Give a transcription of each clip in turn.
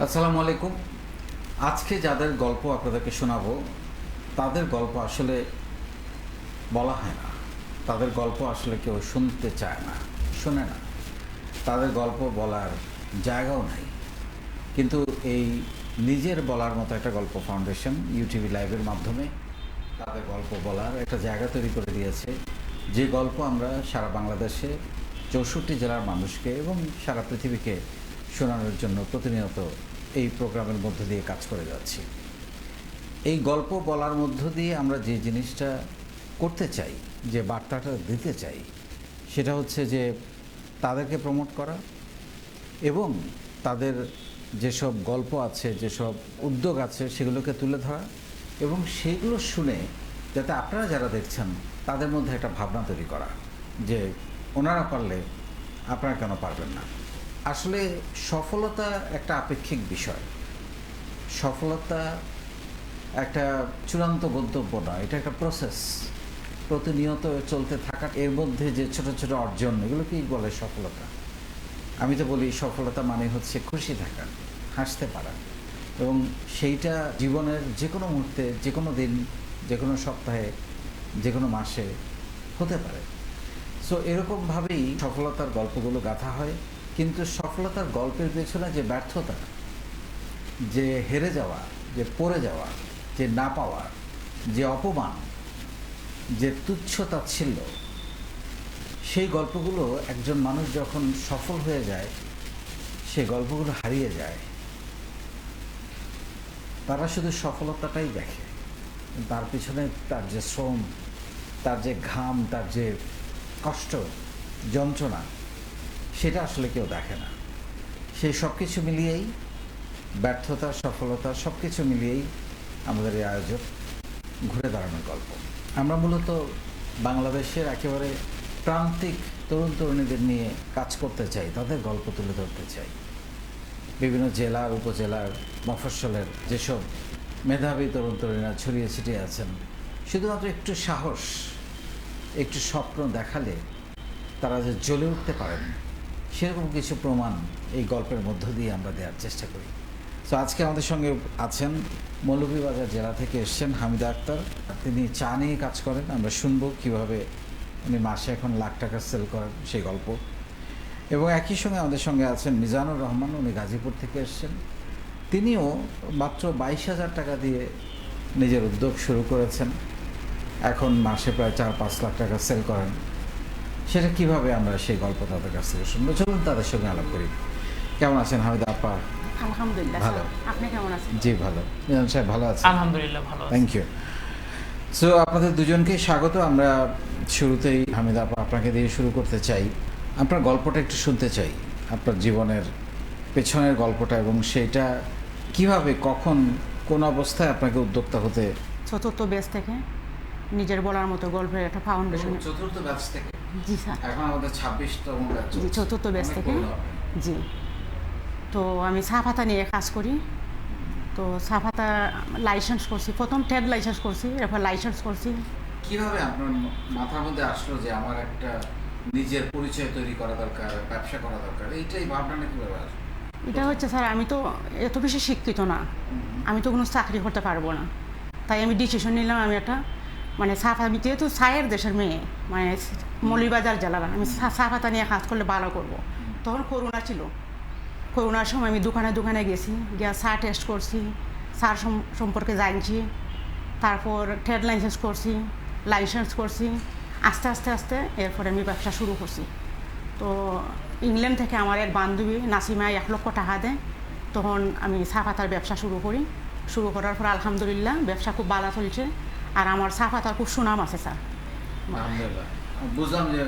আসসালামু আলাইকুম। আজকে যাদের গল্প আপনাদেরকে শোনাবো, তাদের গল্প আসলে বলা হয় না। তাদের গল্প আসলে কেউ শুনতে চায় না, শোনে না। তাদের গল্প বলার জায়গাও নাই। কিন্তু এই নিজের বলার মতো একটা গল্প ফাউন্ডেশন ইউটিভি লাইভের মাধ্যমে তাদের গল্প বলার একটা জায়গা তৈরি করে দিয়েছে। যে গল্প আমরা সারা বাংলাদেশে চৌষট্টি জেলার মানুষকে এবং সারা পৃথিবীকে শোনানোর জন্য প্রতিনিয়ত এই প্রোগ্রামের মধ্য দিয়ে কাজ করে যাচ্ছি। এই গল্প বলার মধ্য দিয়ে আমরা যে জিনিসটা করতে চাই, যে বার্তাটা দিতে চাই, সেটা হচ্ছে যে তাদেরকে প্রমোট করা এবং তাদের যেসব গল্প আছে, যেসব উদ্যোগ আছে, সেগুলোকে তুলে ধরা এবং সেগুলো শুনে যাতে আপনারা যারা দেখছেন, তাদের মধ্যে একটা ভাবনা তৈরি করা যে ওনারা পারলে আপনারা কেন পারবেন না। আসলে সফলতা একটা আপেক্ষিক বিষয়। সফলতা একটা চূড়ান্ত গন্তব্য নয়, এটা একটা প্রসেস প্রতিনিয়ত চলতে থাকা, এর মধ্যে যে ছোট ছোট অর্জন এগুলোকেই বলে সফলতা? আমি তো বলি সফলতা মানে হচ্ছে খুশি থাকা, হাসতে পারা। এবং সেইটা জীবনের যে কোনো মুহূর্তে যে কোনো দিন যে কোনো সপ্তাহে যে কোনো মাসে হতে পারে। সো এরকমভাবেই সফলতার গল্পগুলো গাঁথা হয়। কিন্তু সফলতার গল্পের পেছনে যে ব্যর্থতা, যে হেরে যাওয়া, যে পড়ে যাওয়া, যে না পাওয়া, যে অপমান, যে তুচ্ছতা ছিল, সেই গল্পগুলো একজন মানুষ যখন সফল হয়ে যায় সেই গল্পগুলো হারিয়ে যায়। তারা শুধু সফলতাটাই দেখে, তার পিছনে তার যে শ্রম, তার যে ঘাম, তার যে কষ্ট, যন্ত্রণা সেটা আসলে কেউ দেখে না। সেই সব কিছু মিলিয়েই ব্যর্থতা, সফলতা সব কিছু মিলিয়েই আমাদের এই আয়োজক ঘুরে দাঁড়ানোর গল্প। আমরা মূলত বাংলাদেশের একেবারে প্রান্তিক তরুণ তরুণীদের নিয়ে কাজ করতে চাই, তাদের গল্প তুলে ধরতে চাই। বিভিন্ন জেলার, উপজেলার মফস্বলের যেসব মেধাবী তরুণ তরুণীরা ছড়িয়ে ছিটিয়ে আছেন, শুধুমাত্র একটু সাহস, একটু স্বপ্ন দেখালে তারা যে জ্বলে উঠতে পারেন সেরকম কিছু প্রমাণ এই গল্পের মধ্য দিয়ে আমরা দেওয়ার চেষ্টা করি। তো আজকে আমাদের সঙ্গে আছেন মৌলভীবাজার জেলা থেকে এসছেন হামিদা আক্তার। তিনি চা নিয়ে কাজ করেন। আমরা শুনব কীভাবে উনি মাসে এখন লাখ টাকা সেল করেন সেই গল্প। এবং একই সঙ্গে আমাদের সঙ্গে আছেন মিজানুর রহমান, উনি গাজীপুর থেকে এসছেন। তিনিও মাত্র বাইশ হাজার টাকা দিয়ে নিজের উদ্যোগ শুরু করেছেন। এখন মাসে প্রায় চার পাঁচ লাখ টাকা সেল করেন। সেটা কীভাবে আমরা সেই গল্প তাদের কাছ থেকে শুনব? চলুন তাদের সঙ্গে আলাপ করি। কেমন আছেন হামিদা আপা? আলহামদুলিল্লাহ ভালো। আপনি কেমন আছেন? জি ভালো। মিজান সাহেব ভালো আছেন? আলহামদুলিল্লাহ ভালো থ্যাংক ইউ সো আপনাদের দুজনকে স্বাগত। আমরা শুরুতেই হামিদা আপা আপনাকে দিয়ে শুরু করতে চাই। আপনার গল্পটা একটু শুনতে চাই। আপনার জীবনের পেছনের গল্পটা এবং সেটা কীভাবে কখন কোন অবস্থায় আপনাকে উদ্যোক্তা হতে চতুর্থ বেস থেকে নিজের বলার মতো গল্পের একটা ফাউন্ডেশন চতুর্থ ব্যাচ থেকে? জি স্যার। এখন আমাদের ছাব্বিশতম ব্যাচ জি চতুর্থ বেস থেকে। জি। তো আমি পাতা নিয়ে কাজ করি। তো পাতা লাইসেন্স করছি। প্রথম ট্রেড লাইসেন্স করছি এরপর লাইসেন্স করছি। কীভাবে আপনার মাথার মধ্যে আসলো যে আমার একটা নিজের পরিচয় তৈরি করা দরকার ব্যবসা করা দরকার? এইটাই ভাবনাটা কীভাবে আসলো? এটা হচ্ছে স্যার আমি তো এত বেশি শিক্ষিত না। আমি তো কোনো চাকরি করতে পারব না। তাই আমি ডিসিশন নিলাম আমি একটা মানে সাফা আমি যেহেতু সায়ের দেশের মেয়ে মানে মৌলিবাজার জেলার আমি চা- চা পাতা নিয়ে কাজ করলে ভালো করব। তখন করোনা ছিল। করোনার সময় আমি দোকানে দোকানে গেছি, গিয়া চা টেস্ট করছি সার সম্পর্কে জানছি, তারপর ট্রেড লাইসেন্স করছি লাইসেন্স করছি, আস্তে আস্তে আস্তে এরপরে আমি ব্যবসা শুরু করছি। তো ইংল্যান্ড থেকে আমার এক বান্ধবী নাসিমা এক লক্ষ টাকা দেয়, তখন আমি চা পাতার ব্যবসা শুরু করি। শুরু করার পর আলহামদুলিল্লাহ, ব্যবসা খুব ভালো চলছে। আর আমার চা পাতার খুব সুনাম আছে স্যার। বুঝলাম যে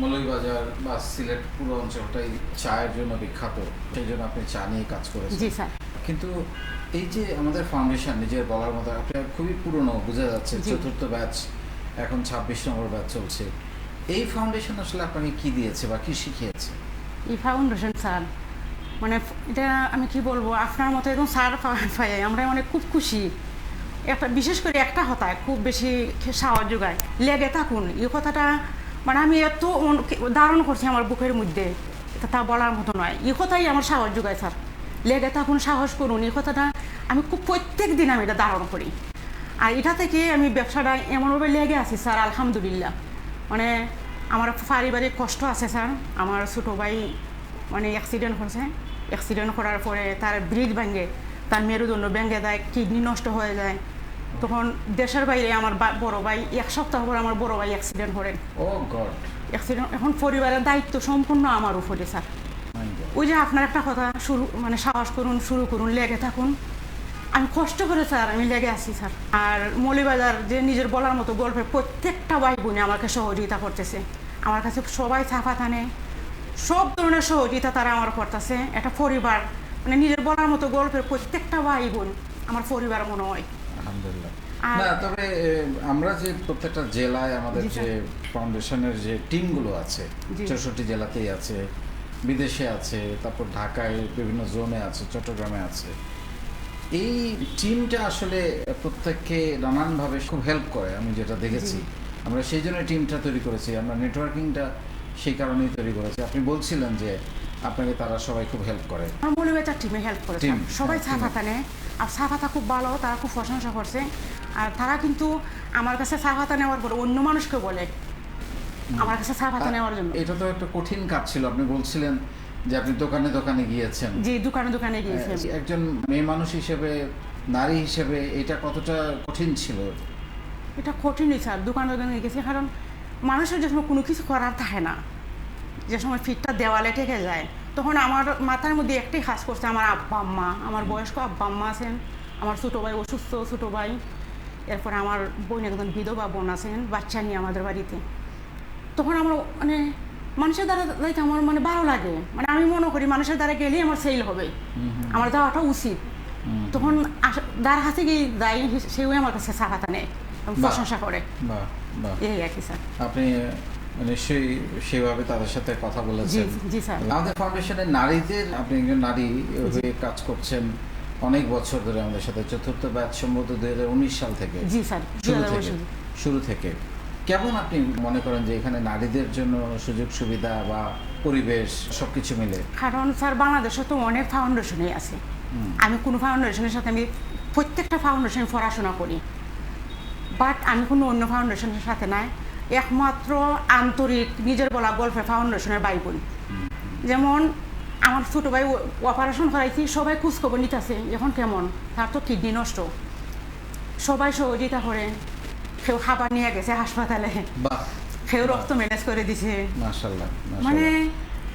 মৌলভীবাজার বা সিলেট পুরো অঞ্চলটাই চায়ের জন্য বিখ্যাত সেই জন্য আপনি চা নিয়ে কাজ করেছেন। জি স্যার। কিন্তু এই যে আমাদের ফাউন্ডেশন নিজের বলার মতো আপনার খুবই পুরনো বোঝা যাচ্ছে। চতুর্থ ব্যাচ এখন ছাব্বিশ নম্বর ব্যাচ চলছে। এই ফাউন্ডেশন আসলে আপনাকে কি দিয়েছে বা কি শিখিয়েছে? এই ফাউন্ডেশন স্যার মানে এটা আমি কি বলব আপনার মতো এরকম স্যার পাই আমরা মানে খুব খুশি। একটা, বিশেষ করে একটা হতায়, খুব বেশি সাহায্য যোগায়। লেগে থাকুন, এই কথাটা মানে আমি এত ধারণ করছি আমার বুকের মধ্যে, এটা তা বলার মতো নয়। এই কথাই আমার সাহস যোগায়, স্যার। লেগে থাকুন, সাহস করুন, এই কথাটা আমি খুব প্রত্যেক দিন আমি এটা ধারণ করি। আর এটা থেকে আমি ব্যবসাটা এমনভাবে লেগে আছি, স্যার, আলহামদুলিল্লাহ। মানে আমার পারিবারিক কষ্ট আছে, স্যার। আমার ছোটো ভাই মানে অ্যাক্সিডেন্ট হয়েছে। অ্যাক্সিডেন্ট করার পরে তার ব্রিজ ভাঙে। তার মেরুদণ্ড ভেঙে যায় কিডনি নষ্ট হয়ে যায়। তখন দেশের বাইরে আমার বা- বড় ভাই এক সপ্তাহ পর আমার বড় ভাই অ্যাক্সিডেন্ট করেন ও গড। অ্যাক্সিডেন্ট এখন পরিবারের দায়িত্ব সম্পূর্ণ আমার উপরে স্যার। ওই যে আপনার একটা কথা শুরু মানে সাহস করুন শুরু করুন লেগে থাকুন। আমি কষ্ট করে স্যার আমি লেগে আছি স্যার। আর মৌলিবাজার যে নিজের বলার মতো গল্পের প্রত্যেকটা ভাই বোনে আমাকে সহযোগিতা করতেছে। আমার কাছে সবাই ছাপা টানে সব ধরনের সহযোগিতা তারা আমার করতেছে। একটা পরিবার মানে নিজের বলার মতো গল্পের প্রত্যেকটা ভাই বোন আমার পরিবার মনে হয়। আলহামদুলিল্লাহ। না তবে আমরা যে প্রত্যেকটা জেলায় আমাদের যে ফাউন্ডেশনের যে টিমগুলো আছে চৌষট্টি জেলাতেই আছে বিদেশে আছে তারপর ঢাকায় বিভিন্ন জোনে আছে চট্টগ্রামে আছে এই টিমটা আসলে প্রত্যেককে নানানভাবে খুব হেল্প করে আমি যেটা দেখেছি। আমরা সেই জন্য টিমটা তৈরি করেছি আমরা নেটওয়ার্কিংটা সেই কারণেই তৈরি করেছি। আপনি বলছিলেন যে আপনাকে তারা সবাই খুব হেল্প করে। আমার মৌলিবাজার টিমে হেল্প টিম, সবাই হ্যাঁ, টিমে। টানে আর ছাপাতা খুব ভালো তারা খুব প্রশংসা করছে। আর তারা কিন্তু আমার কাছে ছাপাতা নেওয়ার পর অন্য মানুষকে বলে। আমার কাছে ছাপাতা নেওয়ার জন্য। এটা তো একটা কঠিন কাজ ছিল। আপনি বলছিলেন যে আপনি দোকানে দোকানে গিয়েছেন। যে দোকানে দোকানে গিয়েছে হ্যাঁ, একজন মেয়ে মানুষ হিসেবে নারী হিসেবে এটা কতটা কঠিন ছিল? এটা কঠিনই স্যার দোকানে দোকানে গেছে কারণ মানুষের যখন কোনো কিছু করার থাকে না। যে সময় ফিটটা দেওয়ালে ঠেকে যায় তখন আমার মাথার মধ্যে একটাই কাজ করছে আমার আব্বা আম্মা। আমার বয়স্ক আব্বা আম্মা আছেন আমার ছোটো ভাই অসুস্থ ছোটো ভাই। এরপর আমার বোন একজন বিধবা বোন আছেন বাচ্চা নিয়ে আমাদের বাড়িতে। তখন আমার মানে মানুষের দ্বারা যাইতে আমার মানে ভালো লাগে। মানে আমি মনে করি মানুষের দ্বারা গেলেই আমার সেল হবে। আমার যাওয়াটা উচিত। তখন যার কাছে গিয়ে যাই সেও আমার কাছে সাহায্য নেয় প্রশংসা করে। এই আর কি স্যার। আপনি নিশ্চয়ই সেভাবে তাদের সাথে কথা বলেছেন। আমাদের ফাউন্ডেশনের নারীদের আপনি একজন নারী হয়ে কাজ করছেন অনেক বছর ধরে আমাদের সাথে চতুর্থ ব্যাচ সম্ভবত দুই হাজার উনিশ সাল থেকে। জি শুরু থেকে। শুরু থেকে। কেমন আপনি মনে করেন যে এখানে নারীদের জন্য সুযোগ সুবিধা বা পরিবেশ সবকিছু মিলে? কারণ স্যার বাংলাদেশে তো অনেক ফাউন্ডেশনই আছে। আমি কোনো ফাউন্ডেশনের সাথে আমি প্রত্যেকটা ফাউন্ডেশন পড়াশোনা করি। বাট আমি কোনো অন্য ফাউন্ডেশনের সাথে নাই। একমাত্র আন্তরিক নিজের বলা গল্পের ফাউন্ডেশনের ভাই বোন যেমন আমার ছোটো ভাই অপারেশন করাইছি সবাই খোঁজখবর নিতেছে এখন কেমন? তার তো কিডনি নষ্ট। সবাই সহযোগিতা করে কেউ খাবার নিয়ে গেছে হাসপাতালে। কেউ রক্ত ম্যানেজ করে দিছে। মানে।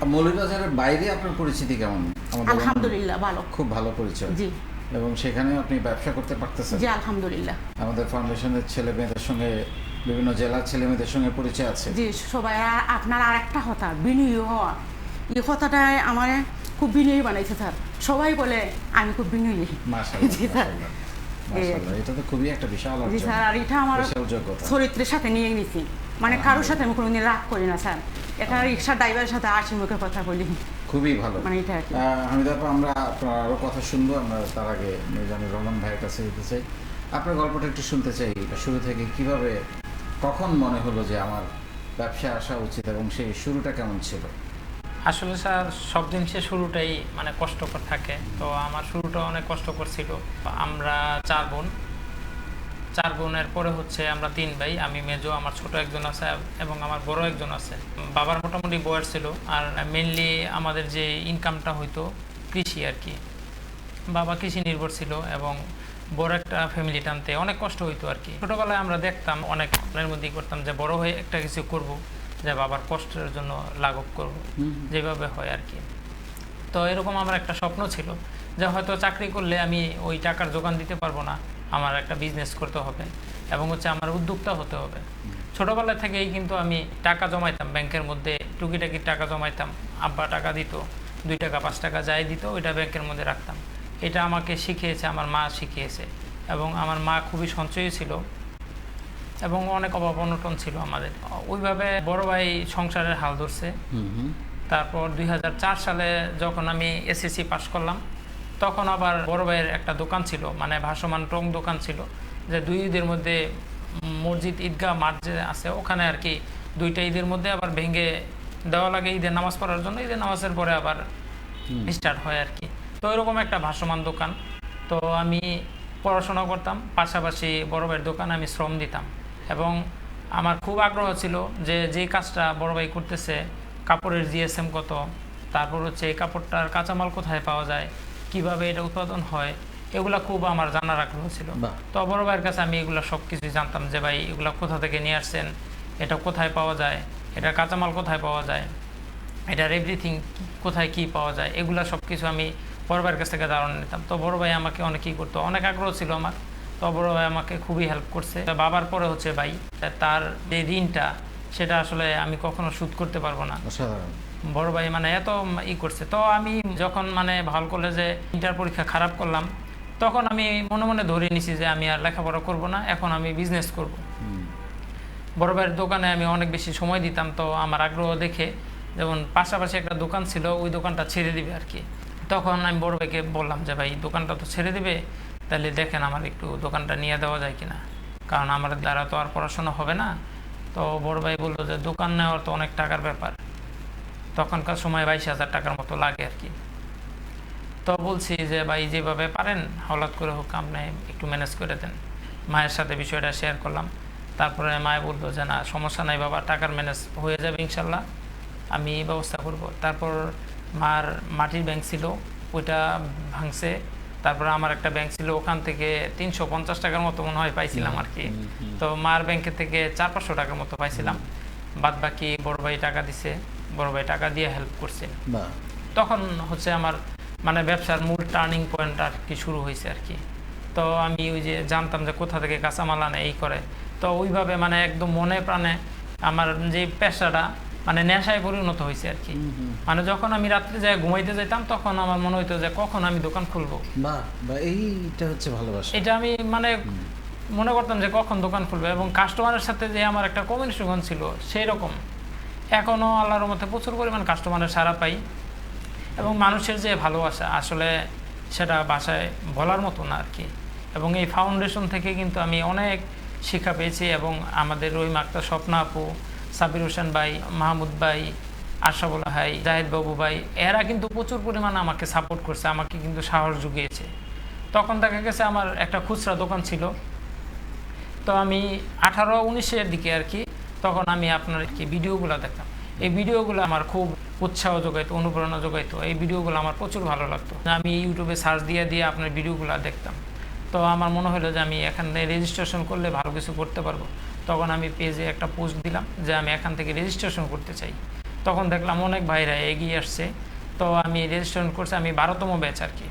মৌলভীবাজারের বাইরে আপনার পরিচিতি কেমন? আলহামদুলিল্লাহ ভালো। খুব ভালো পরিচয়। জি। এবং সেখানে আপনি ব্যবসা করতে পারতেছেন? জি আলহামদুলিল্লাহ। আমাদের ফাউন্ডেশনের ছেলে মেয়েদের সঙ্গে বিভিন্ন জেলার ছেলে মেয়েদের সঙ্গে পরিচয় আছে। জি সবাই আপনার আর একটা কথা বিনয়ী হওয়া। এই কথাটাই আমার খুব বিনয়ী বানাইছে স্যার। সবাই বলে আমি খুব বিনয়ী। জি স্যার। এটা তো খুবই একটা বিশাল জি স্যার আর এটা আমার চরিত্রের সাথে নিয়ে নিছি। মানে কারোর সাথে আমি কোনোদিন রাগ করি না স্যার। এটা রিক্সা ড্রাইভারের সাথে আসি মুখে কথা বলি। খুবই ভালো। মানে এটা হামিদা আপা আমরা আপনার কথা শুনব। আমরা তার আগে মিজানুর রহমান ভাইয়ের কাছে যেতে চাই। আপনার গল্পটা একটু শুনতে চাই। শুরু থেকে কীভাবে কখন মনে হলো যে আমার ব্যবসা আসা উচিত এবং সেই শুরুটা কেমন ছিল? আসলে স্যার, সব জিনিসের শুরুটাই মানে কষ্টকর থাকে। তো আমার শুরুটা অনেক কষ্টকর ছিল। আমরা চার বোন। চার বোনের পরে হচ্ছে আমরা তিন ভাই। আমি, মেজো, আমার ছোট একজন আছে এবং আমার বড় একজন আছে। বাবার মোটামুটি বয়স ছিল আর মেনলি আমাদের যে ইনকামটা হইতো কৃষি আর কি। বাবা কৃষি নির্ভর ছিল এবং বড় একটা ফ্যামিলি টানতে অনেক কষ্ট হইতো আর কি। ছোটবেলায় আমরা দেখতাম অনেক মনের মধ্যেই করতাম যে বড় হয়ে একটা কিছু করব যে বাবার কষ্টের জন্য লাঘব করব যেভাবে হয় আর কি। তো এরকম আমার একটা স্বপ্ন ছিল যে হয়তো চাকরি করলে আমি ওই টাকার যোগান দিতে পারব না আমার একটা বিজনেস করতে হবে এবং হচ্ছে আমার উদ্যোক্তা হতে হবে। ছোটবেলা থেকেই কিন্তু আমি টাকা জমাইতাম ব্যাংকের মধ্যে টুকিটাকি টাকা জমাইতাম আব্বা টাকা দিত দুই টাকা পাঁচ টাকা যাই দিত ওইটা ব্যাংকের মধ্যে রাখতাম। এটা আমাকে শিখিয়েছে আমার মা শিখিয়েছে এবং আমার মা খুবই সঞ্চয়ী ছিল এবং অনেক অভাব অনটন ছিল আমাদের। ওইভাবে বড় ভাই সংসারের হাল ধরছে। তারপর দুই হাজার চার সালে যখন আমি এসএসসি পাশ করলাম তখন আবার বড় ভাইয়ের একটা দোকান ছিল মানে ভাসমান টং দোকান ছিল যে দুই ঈদের মধ্যে মসজিদ ঈদগাহ মাঠ যে আছে ওখানে আর কি দুইটা ঈদের মধ্যে আবার ভেঙে দেওয়া লাগে ঈদের নামাজ পড়ার জন্য ঈদের নামাজের পরে আবার স্টার্ট হয় আর কি। তো এরকম একটা ভাসমান দোকান। তো আমি পড়াশোনা করতাম পাশাপাশি বড় ভাইয়ের দোকানে আমি শ্রম দিতাম। এবং আমার খুব আগ্রহ ছিল যে যে কাজটা বড় ভাই করতেছে কাপড়ের জিএসএম কত তারপর হচ্ছে এই কাপড়টার কাঁচামাল কোথায় পাওয়া যায় কীভাবে এটা উৎপাদন হয় এগুলা খুব আমার জানার আগ্রহ ছিল। তো বড় ভাইয়ের কাছে আমি এগুলো সব কিছুই জানতাম যে ভাই এগুলো কোথা থেকে নিয়ে আসছেন? এটা কোথায় পাওয়া যায়? এটা কাঁচামাল কোথায় পাওয়া যায়? এটার এভরিথিং কোথায় কি পাওয়া যায়? এগুলো সব কিছু আমি বড় ভাইয়ের কাছ থেকে ধারণা নিতাম। তো বড় ভাই আমাকে অনেক কী করতো। অনেক আগ্রহ ছিল আমার। তো বড় ভাই আমাকে খুবই হেল্প করছে। বাবার পরে হচ্ছে ভাই তার যে ঋণটা সেটা আসলে আমি কখনো শোধ করতে পারব না। বড় ভাই মানে এত ই করছে। তো আমি যখন মানে ভালো কলেজে ইন্টার পরীক্ষা খারাপ করলাম তখন আমি মনে মনে ধরে নিছি যে আমি আর লেখাপড়া করব না এখন আমি বিজনেস করব। বড় ভাইয়ের দোকানে আমি অনেক বেশি সময় দিতাম। তো আমার আগ্রহ দেখে যেমন পাশাপাশি একটা দোকান ছিল ওই দোকানটা ছেড়ে দিবে আর কি। তখন আমি বড় ভাইকে বললাম যে, ভাই, দোকানটা তো ছেড়ে দেবে, তাহলে দেখেন আমার একটু দোকানটা নিয়ে দেওয়া যায় কিনা। কারণ আমার দ্বারা তো আর পড়াশোনা হবে না। তো বড় ভাই বলল যে, দোকান নেওয়ার তো অনেক টাকার ব্যাপার। তখনকার সময় বাইশ হাজার টাকার মতো লাগে আর কি। তো বলছি যে, ভাই, যেভাবে পারেন, হঠাৎ করে হোক আপনি একটু ম্যানেজ করে দেন। মায়ের সাথে বিষয়টা শেয়ার করলাম। তারপরে মায়ে বলল যে, না, সমস্যা নাই বাবা, টাকার ম্যানেজ হয়ে যাবে ইনশাল্লাহ। আমি এই ব্যবস্থা করব। তারপর মার মাটির ব্যাংক ছিল ওইটা ভাঙছে। তারপরে আমার একটা ব্যাংক ছিল ওখান থেকে তিনশো পঞ্চাশ টাকার মতো মনে হয় পাইছিলাম আর কি তো মার ব্যাংকের থেকে চার পাঁচশো টাকার মতো পাইছিলাম। বাদ বাকি বড় ভাই টাকা দিছে বড় ভাই টাকা দিয়ে হেল্প করছে। তখন হচ্ছে আমার মানে ব্যবসার মূল টার্নিং পয়েন্ট আর কি শুরু হয়েছে আর কি তো আমি ওই যে জানতাম যে কোথা থেকে কাঁচামাল আনে এই করে। তো ওইভাবে মানে একদম মনে প্রাণে আমার যে পেশাটা মানে নেশায় পরিণত হয়েছে আর কি। মানে যখন আমি রাত্রে যাই ঘুমাইতে যেতাম তখন আমার মনে হইতো যে কখন আমি দোকান খুলবো। বাহ বা এইটা হচ্ছে ভালোবাসা। এটা আমি মানে মনে করতাম যে কখন দোকান খুলবে এবং কাস্টমারের সাথে যে আমার একটা কমিউনিকেশন ছিল সেই রকম এখনও আল্লাহর মধ্যে প্রচুর পরিমাণ কাস্টমারের সারা পাই এবং মানুষের যে ভালোবাসা আসলে সেটা বাসায় বলার মতো না আর কি। এবং এই ফাউন্ডেশন থেকে কিন্তু আমি অনেক শিক্ষা পেয়েছি এবং আমাদের ওই মাক্তা স্বপ্না আপু সাবির হোসেন ভাই, মাহমুদ ভাই আশাবুল ভাই, জাহেদ বাবু ভাই, এরা কিন্তু প্রচুর পরিমাণে আমাকে সাপোর্ট করছে, আমাকে কিন্তু সাহস জুগিয়েছে। তখন দেখা গেছে আমার একটা খুচরা দোকান ছিল। তো আমি আঠারো উনিশের দিকে আর কি, তখন আমি আপনার কি ভিডিওগুলো দেখতাম। এই ভিডিওগুলো আমার খুব উৎসাহ যোগাইতো অনুপ্রেরণা যোগাইতো এই ভিডিওগুলো আমার প্রচুর ভালো লাগতো। আমি ইউটিউবে সার্চ দিয়ে দিয়ে আপনার ভিডিওগুলো দেখতাম। তো আমার মনে হলো যে আমি এখানে রেজিস্ট্রেশন করলে ভালো কিছু করতে পারব। তখন আমি পেজে একটা পোস্ট দিলাম যে আমি এখান থেকে রেজিস্ট্রেশন করতে চাই। তখন দেখলাম অনেক ভাইরা এগিয়ে আসছে। তো আমি রেজিস্ট্রেশন করছি আমি বারোতম ব্যাচ আর কি।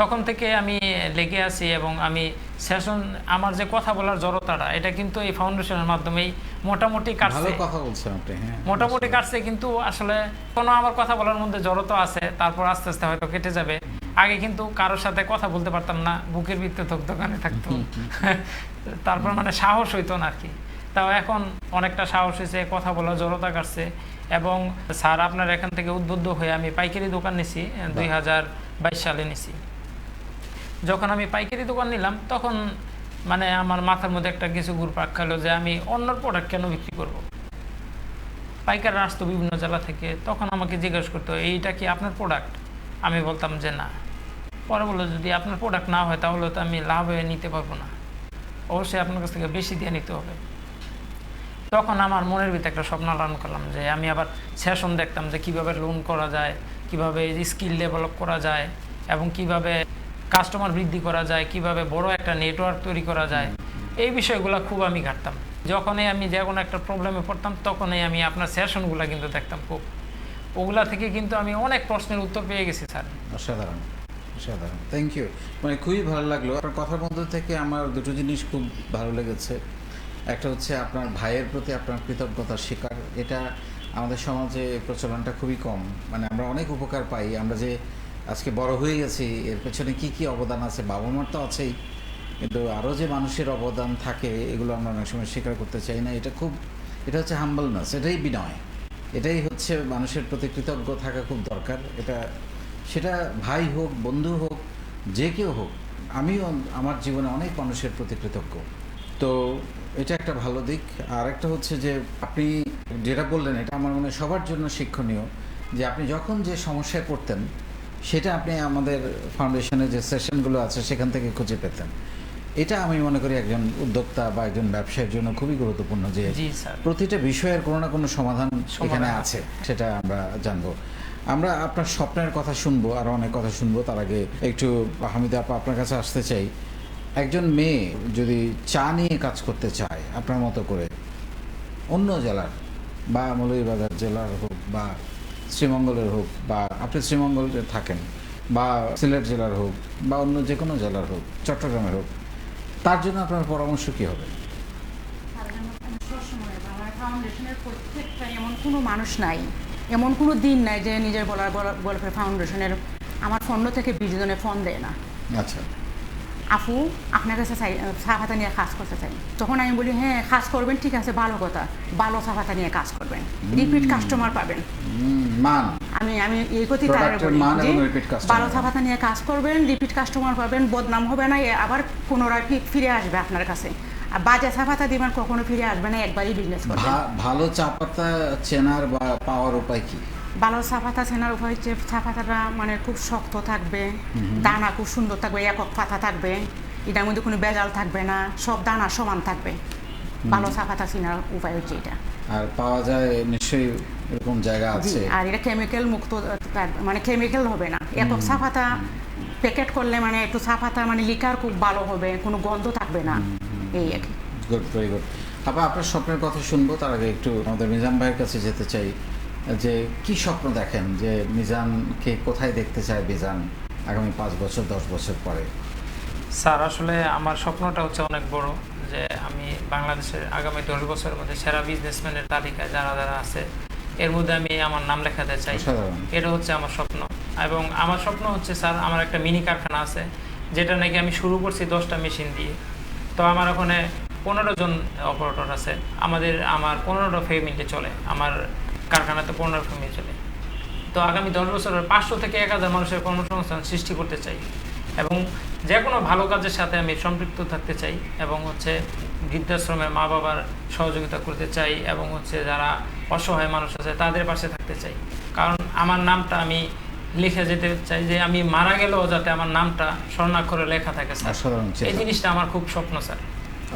তখন থেকে আমি লেগে আছি এবং আমি সেশন আমার যে কথা বলার জড়তাটা এটা কিন্তু এই ফাউন্ডেশনের মাধ্যমেই মোটামুটি কাটছে। কথা বলছেন আপনি হ্যাঁ মোটামুটি কাটছে কিন্তু আসলে কোনো আমার কথা বলার মধ্যে জড়তা আছে তারপর আস্তে আস্তে হয়তো কেটে যাবে। আগে কিন্তু কারোর সাথে কথা বলতে পারতাম না বুকের ভিতরে থক থাকতো। তারপর মানে সাহস হইতো না আর কি তাও এখন অনেকটা সাহস হয়েছে কথা বলার জড়তা কাটছে এবং স্যার আপনার এখান থেকে উদ্বুদ্ধ হয়ে আমি পাইকারি দোকান নিছি দুই হাজার বাইশ সালে নিছি। যখন আমি পাইকারি দোকান নিলাম তখন মানে আমার মাথার মধ্যে একটা কিছু ঘুরপাক খেলো যে আমি অন্যর প্রোডাক্ট কেন বিক্রি করব? পাইকার আসতো বিভিন্ন জেলা থেকে তখন আমাকে জিজ্ঞেস করতো এইটা কি আপনার প্রোডাক্ট আমি বলতাম যে না। পরে বলল যদি আপনার প্রোডাক্ট না হয় তাহলে তো আমি লাভ হয়ে নিতে পারব না। অবশ্যই আপনার কাছ থেকে বেশি দিয়ে নিতে হবে। তখন আমার মনের ভিতরে একটা স্বপ্ন লালন করলাম যে আমি আবার সেশন দেখতাম যে কীভাবে লোন করা যায়, কীভাবে স্কিল ডেভেলপ করা যায় এবং কীভাবে কাস্টমার বৃদ্ধি করা যায়, কীভাবে বড় একটা নেটওয়ার্ক তৈরি করা যায়। এই বিষয়গুলো খুব আমি ঘাটতাম। যখনই আমি যে কোনো একটা প্রবলেমে পড়তাম, তখনই আমি আপনার সেশনগুলো কিন্তু দেখতাম খুব। ওগুলা থেকে কিন্তু আমি অনেক প্রশ্নের উত্তর পেয়ে গেছি, স্যার। অসাধারণ। অসাধারণ। থ্যাংক ইউ মানে খুবই ভালো লাগল। আপনার কথার মধ্যে থেকে আমার দুটো জিনিস খুব ভালো লেগেছে। একটা হচ্ছে আপনার ভাইয়ের প্রতি আপনার কৃতজ্ঞতার স্বীকার এটা আমাদের সমাজে প্রচলনটা খুবই কম। মানে আমরা অনেক উপকার পাই। আমরা যে আজকে বড় হয়ে গেছি, এর পেছনে কি কি অবদান আছে? বাবা মার তো আছেই। কিন্তু আরও যে মানুষের অবদান থাকে, এগুলো আমরা অনেক সময় স্বীকার করতে চাই না। এটা খুব, এটা হচ্ছে হাম্বলনেস এটাই বিনয়। এটাই হচ্ছে মানুষের প্রতি কৃতজ্ঞ থাকা খুব দরকার। এটা সেটা ভাই হোক বন্ধু হোক যে কেউ হোক আমিও আমার জীবনে অনেক মানুষের প্রতি কৃতজ্ঞ। তো এটা একটা ভালো দিক। আর একটা হচ্ছে যে আপনি যেটা বললেন এটা আমার মনে হয় সবার জন্য শিক্ষণীয় যে আপনি যখন যে সমস্যায় পড়তেন সেটা আপনি আমাদের ফাউন্ডেশনের যে সেশনগুলো আছে সেখান থেকে খুঁজে পেতেন। এটা আমি মনে করি একজন উদ্যোক্তা বা একজন ব্যবসায়ীর জন্য খুবই গুরুত্বপূর্ণ যে প্রতিটা বিষয়ের কোনো না কোনো সমাধান এখানে। আছে সেটা আমরা জানব। আমরা আপনার স্বপ্নের কথা শুনব, আর অনেক কথা শুনব, তার আগে একটু হামিদা আপা আপনার কাছে আসতে চাই। একজন মেয়ে যদি চা নিয়ে কাজ করতে চায়, আপনার মতো করে, অন্য জেলার, বা মৌলভীবাজার জেলার হোক, বা শ্রীমঙ্গলের হোক, বা আপনি শ্রীমঙ্গলে থাকেন, বা সিলেট জেলার হোক, বা অন্য যে কোনো জেলার হোক, চট্টগ্রামের হোক, তার জন্য আপনার পরামর্শ কী হবে? এমন কোনো মানুষ নাই। এমন কোনো দিন নাই যে নিজের বলার গল্পের ফাউন্ডেশনের আমার ফোন থেকে বিশ জনে ফোন দেয় না। আচ্ছা। আপু আপনার কাছে চাই পাতা নিয়ে কাজ করতে চাই। তখন আমি বলি হ্যাঁ কাজ করবেন ঠিক আছে ভালো কথা। ভালো পাতা নিয়ে কাজ করবেন। রিপিট কাস্টমার পাবেন। মান। আমি আমি এই কথি তার। ভালো চা পাতা নিয়ে কাজ করবেন রিপিট কাস্টমার পাবেন বদনাম হবে না আবার পুনরায় ফিরে আসবে আপনার কাছে। আর বাজে চা পাতা দিবেন কখনো ফিরে আসবে না একবারই বিজনেস করবেন ভা- ভালো চা পাতা চেনার বা পাওয়ার উপায় কি? ভালো চা পাতা চেনার উপায় হচ্ছে চা পাতাটা মানে খুব শক্ত থাকবে দানা খুব সুন্দর থাকবে একক পাতা থাকবে এটার মধ্যে কোনো বেজাল থাকবে না সব দানা সমান থাকবে। ভালো চা পাতা চেনার উপায় হচ্ছে এটা। আর পাওয়া যায় নিশ্চয়ই এরকম জায়গা আছে? আর এটা কেমিক্যাল মুক্ত মানে কেমিক্যাল হবে না। একক চা পাতা প্যাকেট করলে মানে একটু চা পাতা মানে লিকার খুব ভালো হবে কোনো গন্ধ থাকবে না। এই আর কি। গুড ভেরি গুড আবার আপনার স্বপ্নের কথা শুনব তার আগে একটু আমাদের মিজান ভাইয়ের কাছে যেতে চাই যে কি স্বপ্ন দেখেন যে মিজানকে কোথায় দেখতে চায় মিজান আগামী পাঁচ বছর দশ বছর পরে? স্যার আসলে আমার স্বপ্নটা হচ্ছে অনেক বড় যে আমি বাংলাদেশের আগামী দশ বছরের মধ্যে সেরা বিজনেসম্যানের তালিকায় যারা যারা আছে এর মধ্যে আমি আমার নাম লেখাতে চাই। এটা হচ্ছে আমার স্বপ্ন। এবং আমার স্বপ্ন হচ্ছে স্যার আমার একটা মিনি কারখানা আছে যেটা নাকি আমি শুরু করছি দশটা মেশিন দিয়ে। তো আমার ওখানে পনেরো জন অপারেটর আছে। আমাদের, আমার পনেরোটা ফ্যামিলি চলে। আমার কারখানাতে পনেরো ফ্যামিলি চলে। তো আগামী দশ বছরের পাঁচশো থেকে এক হাজার মানুষের কর্মসংস্থান সৃষ্টি করতে চাই এবং যে কোনো ভালো কাজের সাথে আমি সম্পৃক্ত থাকতে চাই এবং হচ্ছে বৃদ্ধাশ্রমের মা বাবার সহযোগিতা করতে চাই এবং হচ্ছে যারা অসহায় মানুষ আছে তাদের পাশে থাকতে চাই। কারণ আমার নামটা আমি লিখে যেতে চাই যে আমি মারা গেলেও যাতে আমার নামটা স্বর্ণাক্ষরে লেখা থাকে অসাধারণ এই জিনিসটা আমার খুব স্বপ্ন স্যার।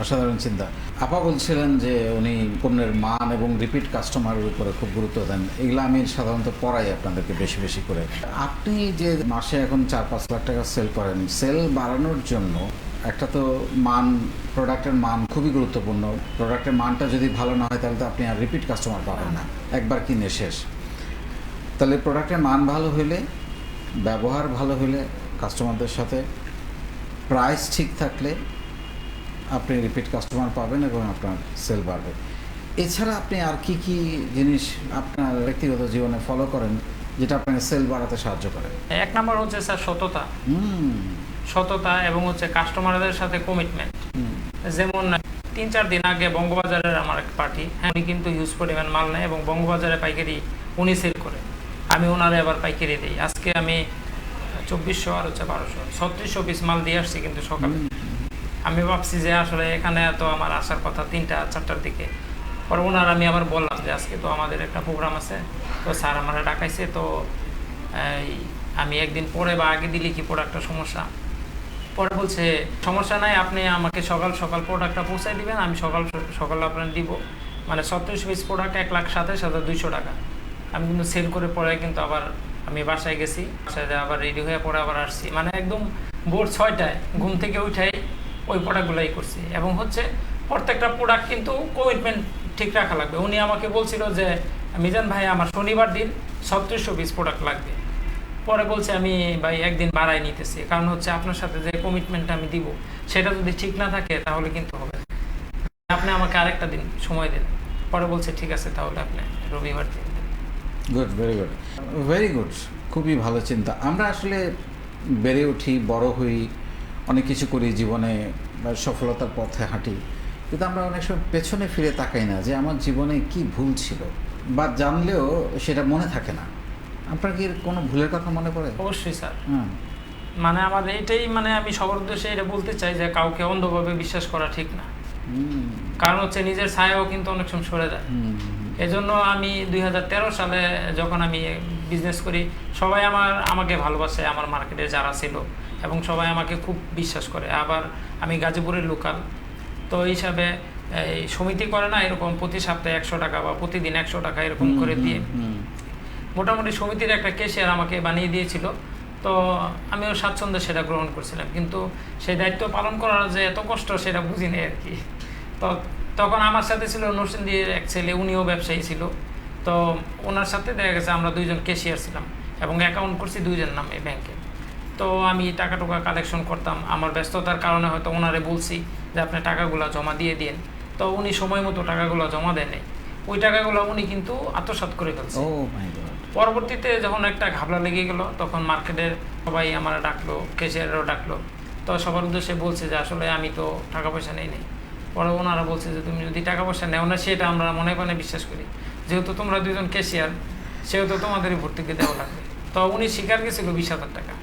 অসাধারণ চিন্তা। আপা বলছিলেন যে উনি পণ্যের মান এবং রিপিট কাস্টমারের উপরে খুব গুরুত্ব দেন। এগুলো আমি সাধারণত পড়াই আপনাদেরকে বেশি বেশি করে। আপনি যে মাসে এখন চার পাঁচ লাখ টাকা সেল করেন সেল বাড়ানোর জন্য একটা তো মান প্রোডাক্টের মান খুবই গুরুত্বপূর্ণ। প্রোডাক্টের মানটা যদি ভালো না হয় তাহলে তো আপনি আর রিপিট কাস্টমার পাবেন না। একবার কিনে শেষ। তাহলে প্রোডাক্টের মান ভালো হইলে ব্যবহার ভালো হলে কাস্টমারদের সাথে প্রাইস ঠিক থাকলে আপনি রিপিট কাস্টমার পাবেন এবং আপনার সেল বাড়বে। এছাড়া আপনি আর কি কি জিনিস আপনার ব্যক্তিগত জীবনে ফলো করেন যেটা আপনাকে সেল বাড়াতে সাহায্য করে? এক নম্বর হচ্ছে স্যার সততা। হুম। সততা এবং হচ্ছে কাস্টমারদের সাথে কমিটমেন্ট যেমন তিন চার দিন আগে বঙ্গবাজারের আমার এক পার্টি হ্যাঁ উনি কিন্তু হিউজ পরিমাণ মাল নেয় এবং বঙ্গবাজারে পাইকারি উনি সেল করে। আমি ওনারে আবার পাইকারি দিই। আজকে আমি চব্বিশশো আর হচ্ছে বারোশো। ছত্রিশশো পিস মাল দিয়ে আসছি কিন্তু সকালে। আমি ভাবছি যে আসলে এখানে তো আমার আসার কথা তিনটা, চারটার দিকে। পরে ওনার আমি আবার বললাম যে আজকে তো আমাদের একটা প্রোগ্রাম আছে। তো স্যার আমার ডাকাইছে, তো আমি একদিন পরে বা আগে দিলে কি প্রোডাক্টটা সমস্যা? পরে বলছে, সমস্যা নাই, আপনি আমাকে সকাল সকাল প্রোডাক্টটা পৌঁছাই দিবেন, আমি সকাল সকাল আপনার দিব। মানে ছত্রিশ পিস প্রোডাক্ট এক লাখ সাতাশ হাজার দুইশো টাকা। আমি কিন্তু সেল করে পরে কিন্তু আবার আমি বাসায় গেছি। বাসায় আবার রেডি হয়ে পরে আবার আসছি। মানে একদম ভোর ছয়টায় ঘুম থেকে উঠাই ওই প্রোডাক্টগুলাই করছি। এবং হচ্ছে প্রত্যেকটা প্রোডাক্ট কিন্তু কমিটমেন্ট ঠিক রাখা লাগবে। উনি আমাকে বলছিল যে, মিজান ভাই, আমার শনিবার দিন ছত্রিশশো পিস প্রোডাক্ট লাগবে। পরে বলছে, আমি ভাই একদিন বাড়াই নিতেছি। কারণ হচ্ছে আপনার সাথে যে কমিটমেন্টটা আমি দিব, সেটা যদি ঠিক না থাকে, তাহলে কিন্তু হবে আপনি আমাকে আরেকটা দিন সময় দিন। পরে বলছে, ঠিক আছে, তাহলে আপনি রবিবার দিন। Good very good very good খুবই ভালো চিন্তা। আমরা আসলে বেড়ে উঠি বড় হই অনেক কিছু করি জীবনে সফলতার পথে হাঁটি। কিন্তু আমরা অনেক সময় পেছনে ফিরে তাকাই না যে আমার জীবনে কি ভুল ছিল বা জানলেও সেটা মনে থাকে না। আপনার কি কোনো ভুলের কথা মনে পড়ে? অবশ্যই স্যার। হ্যাঁ মানে আমার এটাই মানে আমি সবার উদ্দেশ্যে এটা বলতে চাই যে কাউকে অন্ধভাবে বিশ্বাস করা ঠিক না। কারণ হচ্ছে নিজের ছায়াও কিন্তু অনেক সময় সরে যায়। এজন্য আমি দুই হাজার তেরো সালে যখন আমি বিজনেস করি সবাই আমার আমাকে ভালোবাসে আমার মার্কেটে যারা ছিল এবং সবাই আমাকে খুব বিশ্বাস করে। আবার আমি গাজীপুরের লোকাল তো এই হিসাবে এই সমিতি করে না এরকম প্রতি সপ্তাহে একশো টাকা বা প্রতিদিন একশো টাকা এরকম করে দিয়ে মোটামুটি সমিতির একটা ক্যাশিয়ার আমাকে বানিয়ে দিয়েছিল। তো আমিও স্বাচ্ছন্দ্যে সেটা গ্রহণ করছিলাম। কিন্তু সেই দায়িত্ব পালন করার যে এত কষ্ট সেটা বুঝি নেই আর কি। তো তখন আমার সাথে ছিল নরসিংদীর এক ছেলে উনিও ব্যবসায়ী ছিল। তো ওনার সাথে দেখা গেছে আমরা দুইজন ক্যাশিয়ার ছিলাম এবং অ্যাকাউন্ট করছি দুইজন নামে ব্যাংকে তো আমি টাকা টুকা কালেকশন করতাম। আমার ব্যস্ততার কারণে হয়তো ওনারে বলছি যে আপনি টাকাগুলো জমা দিয়ে দিন তো উনি সময় মতো টাকাগুলো জমা দেননি ওই টাকাগুলো উনি কিন্তু আত্মসাৎ করে ফেলছে। ও পরবর্তীতে যখন একটা ঘাবলা লেগে গেল তখন মার্কেটের সবাই আমার ডাকলো ক্যাশিয়ারও ডাকলো। তো সবার উদ্দেশ্যে বলছে যে আসলে আমি তো টাকা পয়সা নেই নেই। পরে ওনারা বলছে যে তুমি যদি টাকা পয়সা নেও না সেটা আমরা মনে মনে বিশ্বাস করি। যেহেতু তোমরা দুজন ক্যাশিয়ার সেহেতু তোমাদেরই ভর্তুকি দেওয়া লাগবে। তো উনি স্বীকার গেছিল বিশ হাজার টাকা।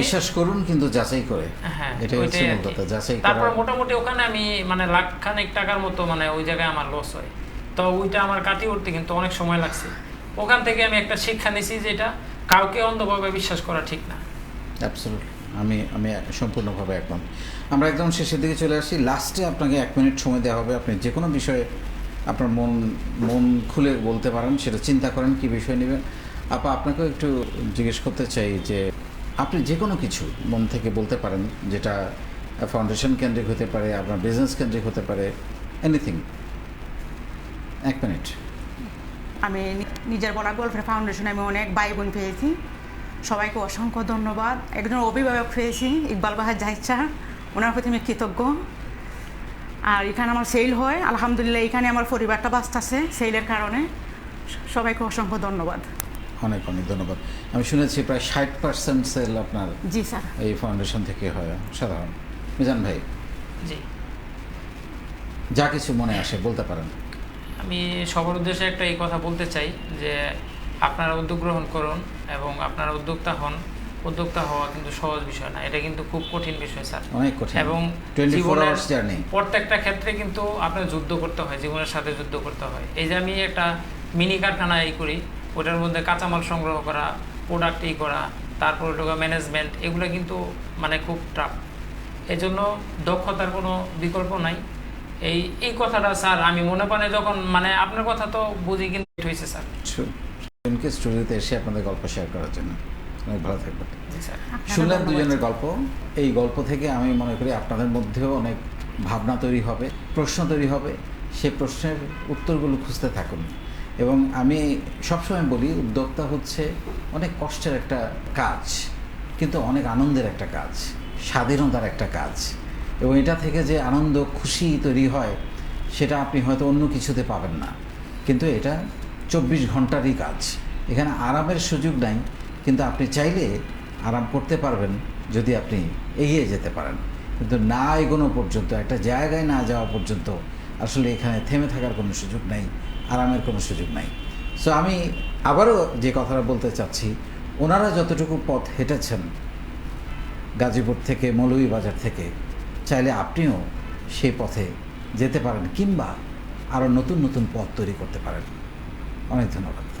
বিশ্বাস করুন কিন্তু যাচাই করে। হ্যাঁ হচ্ছে মূল কথা যাচাই তারপর মোটামুটি ওখানে আমি মানে লাখ খানেক টাকার মতো মানে ওই জায়গায় আমার লস হয়। তো ওইটা আমার কাটিয়ে উঠতে কিন্তু অনেক সময় লাগছে। ওখান থেকে আমি একটা শিক্ষা নিছি যেটা কাউকে অন্ধভাবে বিশ্বাস করা ঠিক না। আমি আমি সম্পূর্ণভাবে একমত। আমরা একদম শেষের দিকে চলে আসি। লাস্টে আপনাকে এক মিনিট সময় দেওয়া হবে। আপনি যে কোনো বিষয়ে আপনার মন মন খুলে বলতে পারেন, সেটা চিন্তা করেন, কি বিষয় নেবেন। আপা, আপনাকেও একটু জিজ্ঞেস করতে চাই যে, আপনি যে কোনো কিছু মন থেকে বলতে পারেন, যেটা ফাউন্ডেশন কেন্দ্রিক হতে পারে, আপনার বিজনেস কেন্দ্রিক হতে পারে এনিথিং এক মিনিট আমি নিজের বলা গল্পের ফাউন্ডেশনে আমি অনেক ভাই বোন পেয়েছি। সবাইকে অসংখ্য ধন্যবাদ। একজন অভিভাবক পেয়েছি, ইকবাল বাহার জাহিচ্ছা ওনার প্রতি আমি কৃতজ্ঞ। আর এখানে আমার সেল হয়। আলহামদুলিল্লাহ এখানে আমার পরিবারটা বাঁচতেছে সেলের কারণে। সবাইকে অসংখ্য ধন্যবাদ। অনেক অনেক ধন্যবাদ। আমি শুনেছি প্রায় ষাট পার্সেন্ট সেল আপনার জি স্যার। এই ফাউন্ডেশন থেকে হয়। সাধারণ। মিজান ভাই। জি। যা কিছু মনে আসে বলতে পারেন। আমি সবার উদ্দেশ্যে একটা এই কথা বলতে চাই যে আপনারা উদ্যোগ গ্রহণ করুন এবং আপনারা উদ্যোক্তা হন। উদ্যোক্তা হওয়া কিন্তু সহজ বিষয় না। এটা কিন্তু খুব কঠিন বিষয় স্যার। অনেক কঠিন। এবং জীবনের প্রত্যেকটা ক্ষেত্রে কিন্তু আপনার যুদ্ধ করতে হয় জীবনের সাথে যুদ্ধ করতে হয়। এই যে আমি একটা মিনি কারখানা এই করি ওটার মধ্যে কাঁচামাল সংগ্রহ করা প্রোডাক্ট ই করা তারপরে ঢোকা ম্যানেজমেন্ট এগুলো কিন্তু মানে খুব টাফ এই জন্য দক্ষতার কোনো বিকল্প নাই। এই এই কথাটা স্যার আমি মনে পানে যখন মানে আপনার কথা তো বুঝি কিন্তু হয়েছে স্যার। স্টুডিওতে এসে আপনাদের গল্প শেয়ার করার জন্য। অনেক ভালো থাকবেন। আপনাকে শুনলেন দুজনের গল্প। এই গল্প থেকে আমি মনে করি আপনাদের মধ্যেও অনেক ভাবনা তৈরি হবে প্রশ্ন তৈরি হবে। সে প্রশ্নের উত্তরগুলো খুঁজতে থাকুন। এবং আমি সবসময় বলি উদ্যোক্তা হচ্ছে অনেক কষ্টের একটা কাজ কিন্তু অনেক আনন্দের একটা কাজ স্বাধীনতার একটা কাজ। এবং এটা থেকে যে আনন্দ খুশি তৈরি হয় সেটা আপনি হয়তো অন্য কিছুতে পাবেন না। কিন্তু এটা চব্বিশ ঘন্টারই কাজ। এখানে আরামের সুযোগ নাই কিন্তু আপনি চাইলে আরাম করতে পারবেন যদি আপনি এগিয়ে যেতে পারেন। কিন্তু না এগোনো পর্যন্ত, একটা জায়গায় না যাওয়া পর্যন্ত আসলে এখানে থেমে থাকার কোনো সুযোগ নাই, আরামের কোনো সুযোগ নাই। সো আমি আবারও যে কথাটা বলতে চাচ্ছি, ওনারা যতটুকু পথ হেঁটেছেন গাজীপুর থেকে মৌলভীবাজার থেকে, চাইলে আপনিও সেই পথে যেতে পারেন কিংবা আরও নতুন নতুন পথ তৈরি করতে পারেন। অনেক ধন্যবাদ।